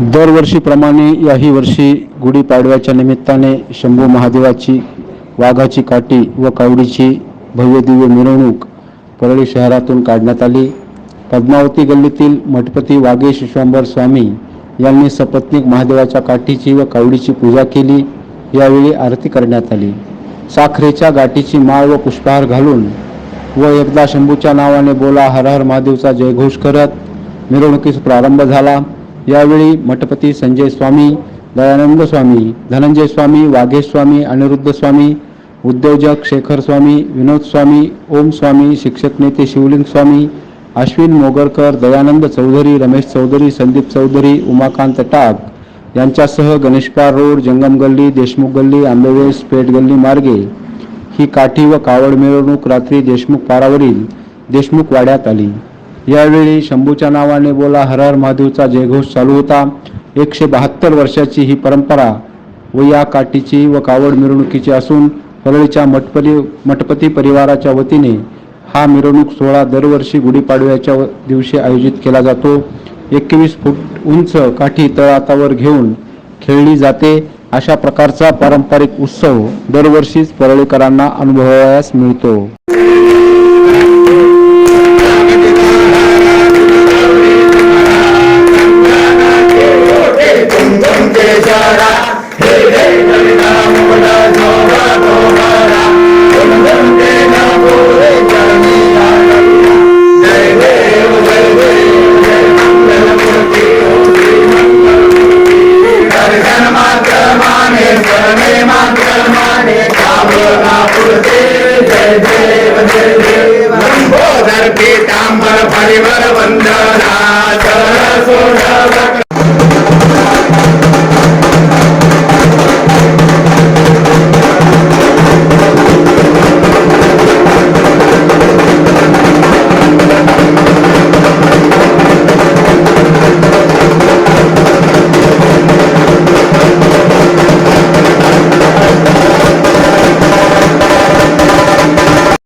दरवर्षीप्रमाणे याही वर्षी गुढीपाडव्याच्या निमित्ताने शंभू महादेवाची वाघाची काठी व कावडीची भव्यदिव्य मिरवणूक परळी शहरातून काढण्यात आली. पद्मावती गल्लीतील मठपती वाघे विश्वंभर स्वामी यांनी सपत्नीक महादेवाच्या काठीची व कावडीची पूजा केली. यावेळी आरती करण्यात आली. साखरेच्या गाठीची माळ व पुष्पहार घालून व एकदा शंभूच्या नावाने बोला हर हर महादेवचा जयघोष करत. मिरवणुकीस प्रारंभ झाला. यावेळी मठपती संजय स्वामी दयानंद स्वामी धनंजय स्वामी वाघेश स्वामी अनिरुद्ध स्वामी उद्योजक शेखर स्वामी विनोद स्वामी ओम स्वामी शिक्षक नेते शिवलिंग स्वामी अश्विन मोगरकर दयानंद चौधरी रमेश चौधरी संदीप चौधरी उमाकांत टाक यांच्यासह गणेशपार रोड जंगम गल्ली देशमुख गल्ली आंबेवेस पेठ गल्ली मार्गे ही काठी व कावड मिरवणूक रात्री देशमुख पारावरील देशमुख वाड्यात आली. यावेळी शंभूच्या नावाने बोला हर हर महादेवचा जयघोष चालू होता. एकशे बहात्तर वर्षाची ही परंपरा व या काठीची व कावड मिरवणुकीची असून परळीच्या मठपरी मठपती परिवाराच्या वतीने हा मिरवणूक सोहळा दरवर्षी गुढीपाडव्याच्या दिवशी आयोजित केला जातो. एकवीस फूट उंच काठी तळातावर घेऊन खेळली जाते. अशा प्रकारचा पारंपरिक उत्सव दरवर्षीच परळीकरांना अनुभवायास मिळतो. देव देव लंबोदर पीतांबर परिवर वंदना सरस्वती